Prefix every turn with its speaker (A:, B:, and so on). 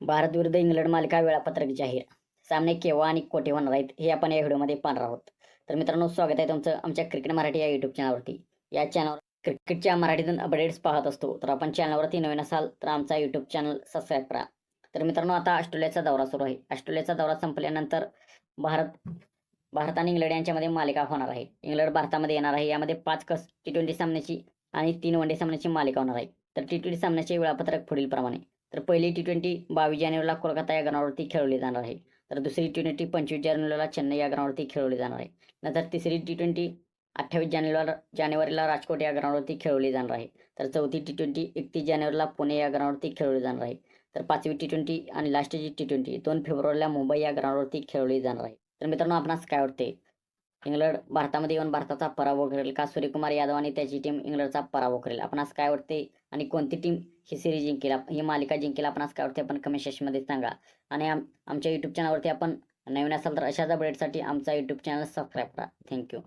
A: भारत विरुद्ध इंग्लंड मालिका वेळापत्रक जाहीर. सामने केव्हा आणि कोठे होणार आहेत हे आपण या व्हिडिओमध्ये पाहणार आहोत. तर मित्रांनो स्वागत आहे तुमचं आमच्या क्रिकेट मराठी या युट्यूब चॅनलवरती या चॅनलवर क्रिकेटच्या मराठीतून अपडेट्स पाहत असतो तर आपण चॅनलवरती नवीन असाल तर आमचा युट्यूब चॅनल सबस्क्राईब करा. तर मित्रांनो आता ऑस्ट्रेलियाचा दौरा सुरू आहे. ऑस्ट्रेलियाचा दौरा संपल्यानंतर भारत भारत आणि इंग्लंड यांच्यामध्ये मालिका होणार आहे. इंग्लंड भारतामध्ये येणार आहे. यामध्ये पाच कस टी ट्वेंटी सामन्याची आणि तीन वन डे सामन्याची मालिका होणार आहे. तर टी ट्वेंटी सामन्याचे वेळापत्रक पुढील प्रमाणे तर पहिली टी ट्वेंटी बावीस जानेवारीला कोलकाता या ग्राउंडवरती खेळवली जाणार आहे. तर दुसरी टी ट्वेंटी पंचवीस जानेवारीला चेन्नई या ग्राउंडवरती खेळवली जाणार आहे. नंतर तिसरी टी ट्वेंटी अठ्ठावीस जानेवारीला जानेवारीला राजकोट या ग्राउंडवरती खेळवली जाणार आहे. तर चौथी टी ट्वेंटी एकतीस जानेवारीला पुणे या ग्राउंडवरती खेळवली जाणार आहे. तर पाचवी टी ट्वेंटी आणि लास्टची टी ट्वेंटी दोन फेब्रुवारीला मुंबई या ग्राउंडवरती खेळवली जाणार आहे. तर मित्रांनो आपणास काय वाटते इंग्लंड भारतामध्ये येऊन भारताचा पराभव करेल. का? सूर्यकुमार यादव आणि त्याची टीम इंग्लंडचा पराभव करेल. आपणास काय वाटते? आणि कोणती टीम ही सिरीज जिंकेल? ही मालिका जिंकेल? आपणास काय वाटते? आपण कमेंट सेक्शनमध्ये सांगा. आणि आमच्या यूट्यूब चॅनलवरती आपण नवीन असाल तर अशाच अपडेटसाठी आमचा यूट्यूब चॅनल सबस्क्राईब करा. Thank you